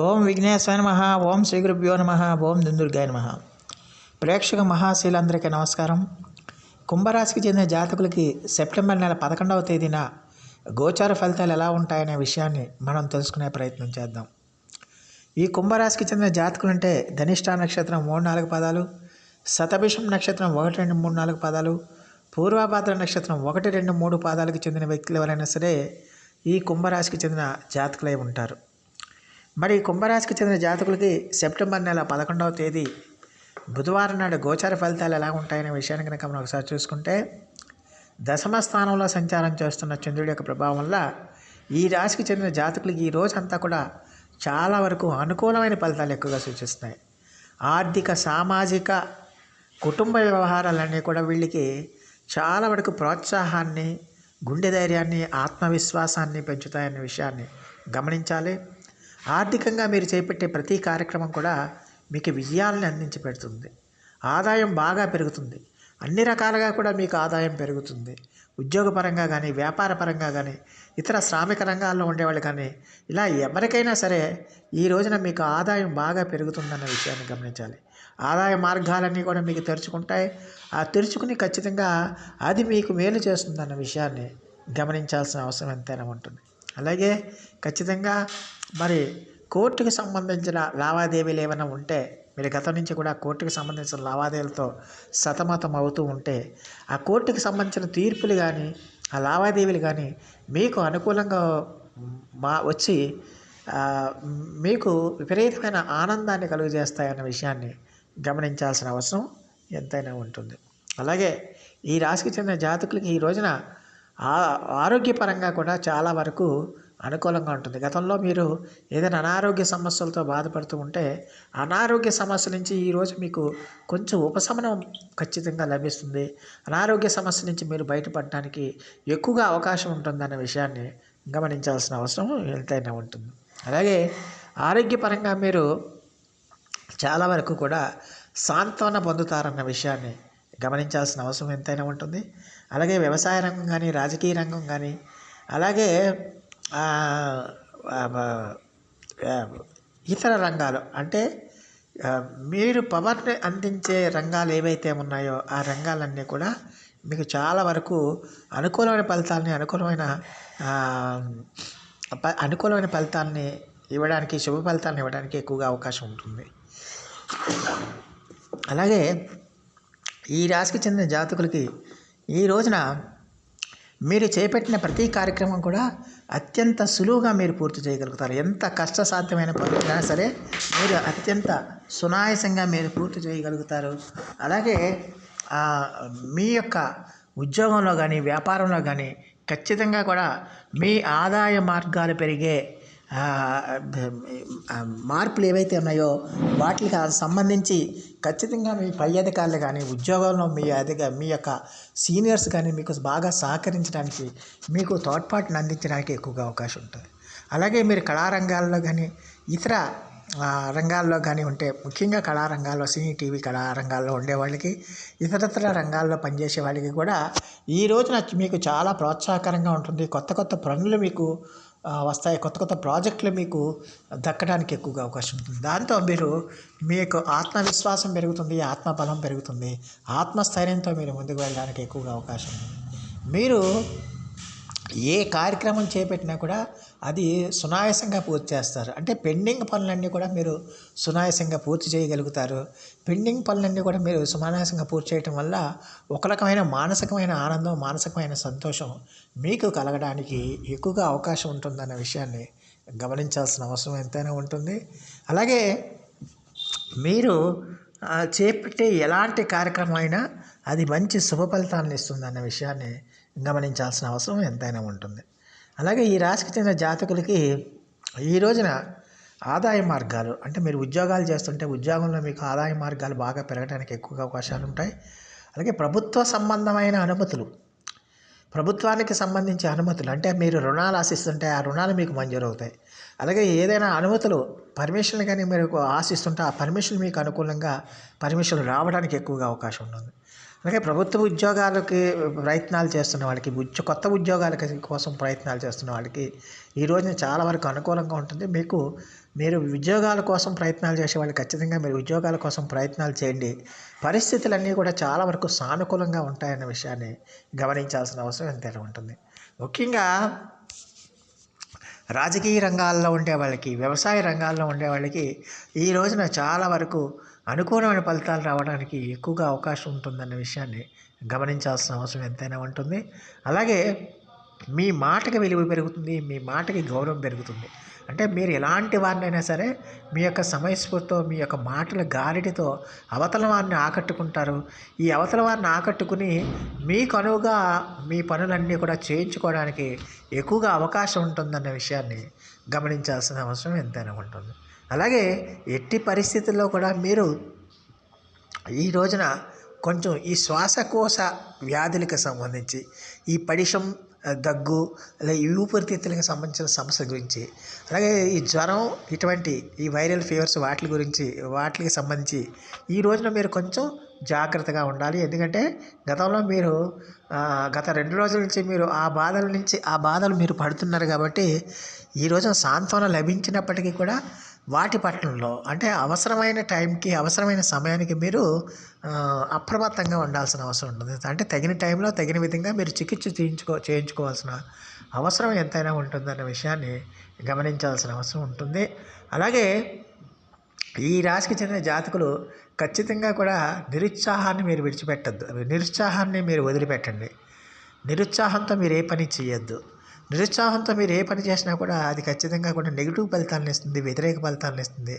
ఓం విఘ్నేశ్వర నమ ఓం శ్రీ గురుభ్యో నమ ఓం దుందుర్గాయ నమ. ప్రేక్షక మహాశీలందరికీ నమస్కారం. కుంభరాశికి చెందిన జాతకులకి సెప్టెంబర్ నెల పదకొండవ తేదీన గోచార ఫలితాలు ఎలా ఉంటాయనే విషయాన్ని మనం తెలుసుకునే ప్రయత్నం చేద్దాం. ఈ కుంభరాశికి చెందిన జాతకులు అంటే ధనిష్ట నక్షత్రం మూడు నాలుగు పదాలు శతభిషం నక్షత్రం ఒకటి రెండు మూడు నాలుగు పదాలు పూర్వభాద్ర నక్షత్రం ఒకటి రెండు మూడు పాదాలకు చెందిన వ్యక్తులు ఎవరైనా సరే ఈ కుంభరాశికి చెందిన జాతకులై ఉంటారు. మరి కుంభరాశికి చెందిన జాతకులకి సెప్టెంబర్ నెల పదకొండవ తేదీ బుధవారం నాడు గోచార ఫలితాలు ఎలా ఉంటాయనే విషయాన్ని కనుక మనం ఒకసారి చూసుకుంటే దశమ స్థానంలో సంచారం చేస్తున్న చంద్రుడి యొక్క ప్రభావం వల్ల ఈ రాశికి చెందిన జాతకులకి ఈ రోజంతా కూడా చాలా వరకు అనుకూలమైన ఫలితాలు ఎక్కువగా సూచిస్తున్నాయి. ఆర్థిక సామాజిక కుటుంబ వ్యవహారాలన్నీ కూడా వీళ్ళకి చాలా వరకు ప్రోత్సాహాన్ని గుండె ధైర్యాన్ని ఆత్మవిశ్వాసాన్ని పెంచుతాయనే విషయాన్ని గమనించాలి. ఆర్థికంగా మీరు చేపట్టే ప్రతి కార్యక్రమం కూడా మీకు విజయాలను అందించి పెడుతుంది ఆదాయం బాగా పెరుగుతుంది. అన్ని రకాలుగా కూడా మీకు ఆదాయం పెరుగుతుంది. ఉద్యోగపరంగా కానీ వ్యాపార పరంగా కానీ ఇతర శ్రామిక రంగాల్లో ఉండేవాళ్ళు కానీ ఇలా ఎవరికైనా సరే ఈ రోజున మీకు ఆదాయం బాగా పెరుగుతుందన్న విషయాన్ని గమనించాలి. ఆదాయ మార్గాలన్నీ కూడా మీకు తెరుచుకుంటాయి. ఆ తెరుచుకుని ఖచ్చితంగా అది మీకు మేలు చేస్తుందన్న విషయాన్ని గమనించాల్సిన అవసరం ఎంతైనా ఉంటుంది. అలాగే ఖచ్చితంగా మరి కోర్టుకు సంబంధించిన లావాదేవీలు ఏమైనా ఉంటే మీరు గతం నుంచి కూడా కోర్టుకు సంబంధించిన లావాదేవీలతో సతమతం అవుతూ ఉంటే ఆ కోర్టుకు సంబంధించిన తీర్పులు కానీ ఆ లావాదేవీలు కానీ మీకు అనుకూలంగా మా వచ్చి మీకు విపరీతమైన ఆనందాన్ని కలుగజేస్తాయన్న విషయాన్ని గమనించాల్సిన అవసరం ఎంతైనా ఉంటుంది. అలాగే ఈ రాశికి చెందిన జాతకులకి ఈ రోజున ఆ ఆరోగ్యపరంగా కూడా చాలా వరకు అనుకూలంగా ఉంటుంది. గతంలో మీరు ఏదైనా అనారోగ్య సమస్యలతో బాధపడుతూ ఉంటే అనారోగ్య సమస్య నుంచి ఈరోజు మీకు కొంచెం ఉపశమనం ఖచ్చితంగా లభిస్తుంది. అనారోగ్య సమస్య నుంచి మీరు బయటపడడానికి ఎక్కువగా అవకాశం ఉంటుందన్న విషయాన్ని గమనించాల్సిన అవసరం ఎంతైనా ఉంటుంది. అలాగే ఆరోగ్యపరంగా మీరు చాలా వరకు కూడా సాంత్వన పొందుతారన్న విషయాన్ని గమనించాల్సిన అవసరం ఎంతైనా ఉంటుంది. అలాగే వ్యవసాయ రంగం కానీ రాజకీయ రంగం కానీ అలాగే ఇతర రంగాలు. అంటే మీరు పవర్ని అందించే రంగాలు ఏవైతే ఉన్నాయో ఆ రంగాలన్నీ కూడా మీకు చాలా వరకు అనుకూలమైన ఫలితాలని అనుకూలమైన అనుకూలమైన ఫలితాలని ఇవ్వడానికి శుభ ఫలితాలను ఇవ్వడానికి ఎక్కువగా అవకాశం ఉంటుంది. అలాగే ఈ రాశికి చెందిన జాతకులకి ఈ రోజున మీరు చేపట్టిన ప్రతి కార్యక్రమం కూడా అత్యంత సులువుగా మీరు పూర్తి చేయగలుగుతారు. ఎంత కష్టసాధ్యమైన పనులైనా సరే మీరు అత్యంత సునాయాసంగా మీరు పూర్తి చేయగలుగుతారు. అలాగే మీ యొక్క ఉద్యోగంలో కానీ వ్యాపారంలో కానీ ఖచ్చితంగా కూడా మీ ఆదాయ మార్గాలు పెరిగే మార్పులు ఏవైతే ఉన్నాయో వాటికి సంబంధించి ఖచ్చితంగా మీ పై అధికారులు కానీ ఉద్యోగంలో మీ అధిక మీ యొక్క సీనియర్స్ కానీ మీకు బాగా సహకరించడానికి మీకు తోడ్పాటును అందించడానికి ఎక్కువగా అవకాశం ఉంటుంది. అలాగే మీరు కళారంగాల్లో కానీ ఇతర రంగాల్లో కానీ ఉంటే ముఖ్యంగా కళారంగాల్లో సినీ టీవీ కళారంగాల్లో ఉండే వాళ్ళకి ఇతరత్ర రంగాల్లో పనిచేసే వాళ్ళకి కూడా ఈ రోజున మీకు చాలా ప్రోత్సాహకరంగా ఉంటుంది. కొత్త కొత్త పనులు మీకు వస్తాయి కొత్త కొత్త ప్రాజెక్టులు మీకు దక్కడానికి ఎక్కువగా అవకాశం ఉంటుంది. దాంతో మీరు మీకు ఆత్మవిశ్వాసం పెరుగుతుంది ఆత్మబలం పెరుగుతుంది ఆత్మస్థైర్యంతో మీరు ముందుకు వెళ్ళడానికి ఎక్కువగా అవకాశం ఉంది మీరు ఏ కార్యక్రమం చేపట్టినా కూడా అది సునాయాసంగా పూర్తి చేస్తారు. అంటే పెండింగ్ పనులన్నీ కూడా మీరు సునాయాసంగా పూర్తి చేయగలుగుతారు. పెండింగ్ పనులన్నీ కూడా మీరు సునాయాసంగా పూర్తి చేయటం వల్ల ఒక రకమైన మానసికమైన ఆనందం మానసికమైన సంతోషం మీకు కలగడానికి ఎక్కువగా అవకాశం ఉంటుందన్న విషయాన్ని గమనించాల్సిన అవసరం ఎంతైనా ఉంటుంది. అలాగే మీరు చేపట్టే ఎలాంటి కార్యక్రమం అయినా అది మంచి శుభ ఫలితాలను ఇస్తుందన్న విషయాన్ని గమనించాల్సిన అవసరం ఎంతైనా ఉంటుంది. అలాగే ఈ రాశికి చెందిన జాతకులకి ఈ రోజున ఆదాయ మార్గాలు అంటే మీరు ఉద్యోగాలు చేస్తుంటే ఉద్యోగంలో మీకు ఆదాయ మార్గాలు బాగా పెరగడానికి ఎక్కువగా అవకాశాలు ఉంటాయి. అలాగే ప్రభుత్వ సంబంధమైన అనుమతులు ప్రభుత్వానికి సంబంధించి అనుమతులు అంటే మీరు రుణాలు ఆశిస్తుంటే ఆ రుణాలు మీకు మంజూరు అవుతాయి. అలాగే ఏదైనా అనుమతులు పర్మిషన్లు కానీ మీరు ఆశిస్తుంటే ఆ పర్మిషన్ మీకు అనుకూలంగా పర్మిషన్లు రావడానికి ఎక్కువగా అవకాశం ఉంటుంది. అలాగే ప్రభుత్వ ఉద్యోగాలకి ప్రయత్నాలు చేస్తున్న వాళ్ళకి ఉద్య కొత్త ఉద్యోగాల కోసం ప్రయత్నాలు చేస్తున్న వాళ్ళకి ఈ రోజున చాలా వరకు అనుకూలంగా ఉంటుంది. మీకు మీరు ఉద్యోగాల కోసం ప్రయత్నాలు చేసే వాళ్ళు ఖచ్చితంగా మీరు ఉద్యోగాల కోసం ప్రయత్నాలు చేయండి. పరిస్థితులన్నీ కూడా చాలా వరకు సానుకూలంగా ఉంటాయన్న విషయాన్ని గమనించాల్సిన అవసరం ఎంతైనా ఉంటుంది. ముఖ్యంగా రాజకీయ రంగాల్లో ఉండే వాళ్ళకి వ్యవసాయ రంగాల్లో ఉండే వాళ్ళకి ఈ రోజున చాలా వరకు అనుకూలమైన ఫలితాలు రావడానికి ఎక్కువగా అవకాశం ఉంటుందన్న విషయాన్ని గమనించాల్సిన అవసరం ఎంతైనా ఉంటుంది. అలాగే మీ మాటకి విలువ పెరుగుతుంది మీ మాటకి గౌరవం పెరుగుతుంది. అంటే మీరు ఎలాంటి వారినైనా సరే మీ యొక్క సమయస్ఫూర్తితో మీ యొక్క మాటల గారిడితో అవతల వారిని ఆకట్టుకుంటారు. ఈ అవతల వారిని ఆకట్టుకుని మీకు అనువుగా మీ పనులన్నీ కూడా చేయించుకోవడానికి ఎక్కువగా అవకాశం ఉంటుందన్న విషయాన్ని గమనించాల్సిన అవసరం ఎంతైనా ఉంటుంది. అలాగే ఎట్టి పరిస్థితుల్లో కూడా మీరు ఈ రోజున కొంచెం ఈ శ్వాసకోశ వ్యాధులకు సంబంధించి ఈ పడిషం దగ్గు అలాగే ఈ ఊపిరితిత్తులకు సంబంధించిన సమస్య గురించి అలాగే ఈ జ్వరం ఇటువంటి ఈ వైరల్ ఫీవర్స్ వాటి గురించి వాటికి సంబంధించి ఈ రోజున మీరు కొంచెం జాగ్రత్తగా ఉండాలి. ఎందుకంటే గతంలో మీరు గత రెండు రోజుల నుంచి మీరు ఆ బాధల నుంచి ఆ బాధలు మీరు పడుతున్నారు కాబట్టి ఈ రోజున సాంత్వన లభించినప్పటికీ కూడా వాటి పట్టణంలో అంటే అవసరమైన టైంకి అవసరమైన సమయానికి మీరు అప్రమత్తంగా ఉండాల్సిన అవసరం ఉంటుంది. అంటే తగిన టైంలో తగిన విధంగా మీరు చికిత్స చేయించుకో చేయించుకోవాల్సిన అవసరం ఎంతైనా ఉంటుందన్న విషయాన్ని గమనించాల్సిన అవసరం ఉంటుంది. అలాగే ఈ రాశికి చెందిన జాతకులు ఖచ్చితంగా కూడా నిరుత్సాహాన్ని మీరు విడిచిపెట్టద్దు. నిరుత్సాహాన్ని మీరు వదిలిపెట్టండి. నిరుత్సాహంతో మీరు ఏ పని చేయొద్దు. నిరుత్సాహంతో మీరు ఏ పని చేసినా కూడా అది ఖచ్చితంగా కూడా నెగిటివ్ ఫలితాలను ఇస్తుంది వ్యతిరేక ఫలితాలను ఇస్తుంది.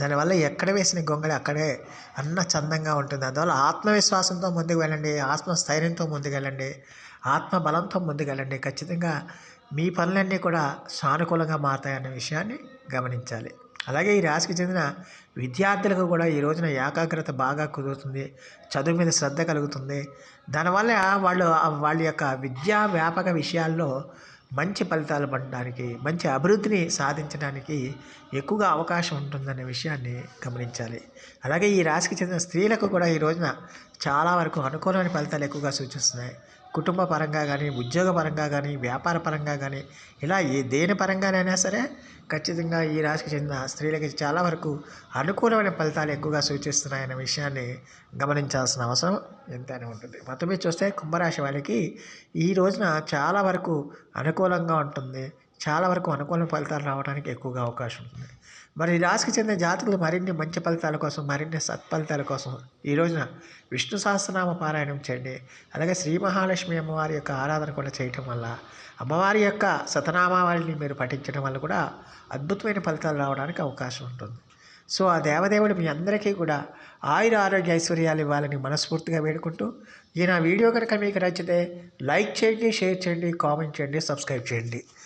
దానివల్ల ఎక్కడ వేసిన గొంగళి అక్కడే అన్న చందంగా ఉంటుంది. అందువల్ల ఆత్మవిశ్వాసంతో ముందుకు వెళ్ళండి ఆత్మస్థైర్యంతో ముందుకెళ్ళండి ఆత్మ బలంతో ముందుకెళ్ళండి ఖచ్చితంగా మీ పనులన్నీ కూడా సానుకూలంగా మారుతాయన్న విషయాన్ని గమనించాలి. అలాగే ఈ రాశికి చెందిన విద్యార్థులకు కూడా ఈ రోజున ఏకాగ్రత బాగా కుదురుతుంది చదువు మీద శ్రద్ధ కలుగుతుంది. దానివల్ల వాళ్ళు వాళ్ళ యొక్క విద్యా వ్యాపక విషయాల్లో మంచి ఫలితాలు పడడానికి మంచి అభివృద్ధిని సాధించడానికి ఎక్కువగా అవకాశం ఉంటుందనే విషయాన్ని గమనించాలి. అలాగే ఈ రాశికి చెందిన స్త్రీలకు కూడా ఈ రోజున చాలా వరకు అనుకూలమైన ఫలితాలు ఎక్కువగా సూచిస్తున్నాయి. కుటుంబ పరంగా కానీ ఉద్యోగ పరంగా కానీ వ్యాపార పరంగా కానీ ఇలా ఏ దేని పరంగానైనా సరే ఖచ్చితంగా ఈ రాశికి చెందిన స్త్రీలకి చాలా వరకు అనుకూలమైన ఫలితాలు ఎక్కువగా సూచిస్తున్నాయన్న విషయాన్ని గమనించాల్సిన అవసరం ఎంతైనా ఉంటుంది. మొత్తం మీద చూస్తే కుంభరాశి వాళ్ళకి ఈ రోజున చాలా వరకు అనుకూలంగా ఉంటుంది. చాలా వరకు అనుకూల ఫలితాలు రావడానికి ఎక్కువగా అవకాశం ఉంటుంది. మరి ఈ రాశికి చెందిన జాతకులు మరిన్ని మంచి ఫలితాల కోసం మరిన్ని సత్ఫలితాల కోసం ఈ రోజున విష్ణు సహస్రనామ పారాయణం చేయండి. అలాగే శ్రీ మహాలక్ష్మి అమ్మవారి యొక్క ఆరాధన కూడా చేయటం వల్ల అమ్మవారి యొక్క సతనామావళిని మీరు పఠించడం వల్ల కూడా అద్భుతమైన ఫలితాలు రావడానికి అవకాశం ఉంటుంది. సో ఆ దేవదేవుడు మీ అందరికీ కూడా ఆయుర ఆరోగ్య ఐశ్వర్యాలు ఇవ్వాలని మనస్ఫూర్తిగా వేడుకుంటూ ఈ నా వీడియో కనుక మీకు నచ్చితే లైక్ చేయండి షేర్ చేయండి కామెంట్ చేయండి సబ్స్క్రైబ్ చేయండి.